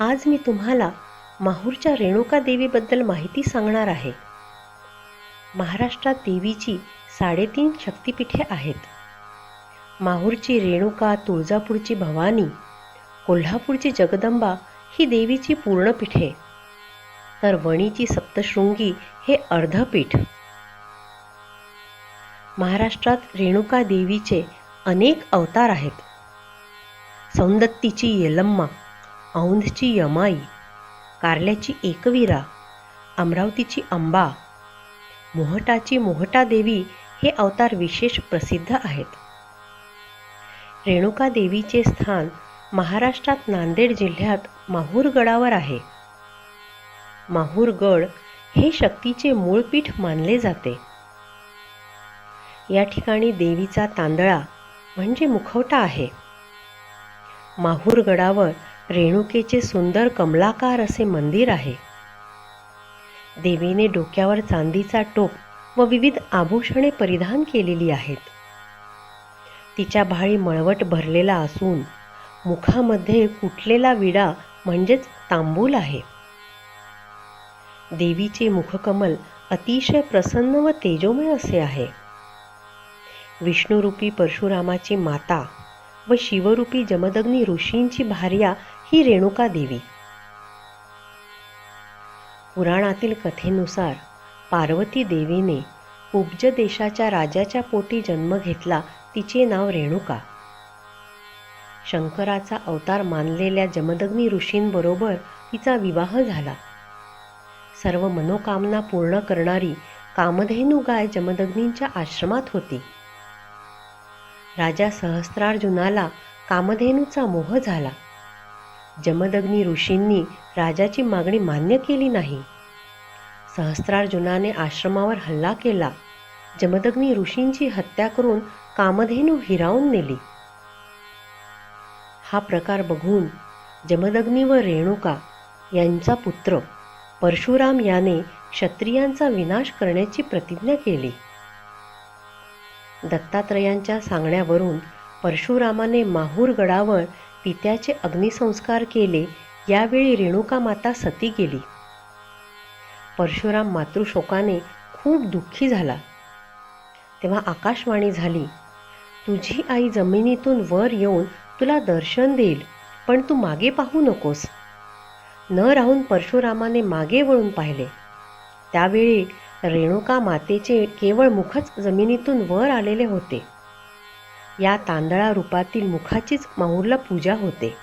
आज मी तुम्हाला माहूरच्या रेणुका देवीबद्दल माहिती सांगणार आहे. महाराष्ट्रात देवीची साडेतीन शक्तिपीठे आहेत. माहूरची रेणुका तुळजापूरची भवानी कोल्हापूरची जगदंबा ही देवीची पूर्णपीठे. तर वणीची सप्तशृंगी हे अर्धपीठ. महाराष्ट्रात रेणुका देवीचे अनेक अवतार आहेत. सौंदत्तीची येलम्मा औंधची यमाई कारल्याची एकवीरा अमरावतीची अंबा मोहटाची मोहटा देवी हे अवतार विशेष प्रसिद्ध आहेत. रेणुका देवीचे स्थान महाराष्ट्रात नांदेड जिल्ह्यात माहूरगडावर आहे. माहूरगड हे शक्तीचे मूळपीठ मानले जाते. या ठिकाणी देवीचा तांदळा म्हणजे मुखवटा आहे. माहूरगडावर रेणुकेचे सुंदर कमलाकार असे मंदिर आहे. देवीने डोक्यावर चांदीचा टोप व विविध आभूषणे परिधान केलेली आहेत. तिच्या भाळी मळवट भरलेला असून मुखामध्ये कुटलेला विडा म्हणजेच तांबूल आहे. देवीचे मुखकमल अतिशय प्रसन्न व तेजोमय असे आहे. विष्णुरूपी परशुरामाची माता व शिवरूपी जमदग्नी ऋषींची भार्या ही रेणुका देवी. पुराणातील कथेनुसार पार्वती देवीने उपज देशाच्या राजाच्या पोटी जन्म घेतला तिचे नाव रेणुका. शंकराचा अवतार मानलेल्या जमदग्नी ऋषींबरोबर तिचा विवाह झाला. सर्व मनोकामना पूर्ण करणारी कामधेनू गाय जमदग्नींच्या आश्रमात होती. राजा सहस्त्रार्जुनाला कामधेनूचा मोह झाला. जमदग्नी ऋषींनी राजाची मागणी मान्य केली नाही. सहस्रार्जुनाने आश्रमावर हल्ला केला. जमदग्नी ऋषींची हत्या करून कामधेनू हिरावून नेली. हा प्रकार बघून जमदग्नी व रेणुका यांचा पुत्र परशुराम याने क्षत्रियांचा विनाश करण्याची प्रतिज्ञा केली. दत्तात्रयांच्या सांगण्यावरून परशुरामाने माहूर गडावर पित्याचे अग्निसंस्कार केले यावेळी रेणुका माता सती गेली. परशुराम मातृशोकाने खूप दुःखी झाला. तेव्हा आकाशवाणी झाली तुझी आई जमिनीतून वर येऊन तुला दर्शन देईल पण तू मागे पाहू नकोस. न राहून परशुरामाने मागे वळून पाहिले. त्यावेळी रेणुका मातेचे केवळ मुखच जमिनीतून वर आलेले होते. या तांदळा रूपातील मुखाचीच माहुरला पूजा होते.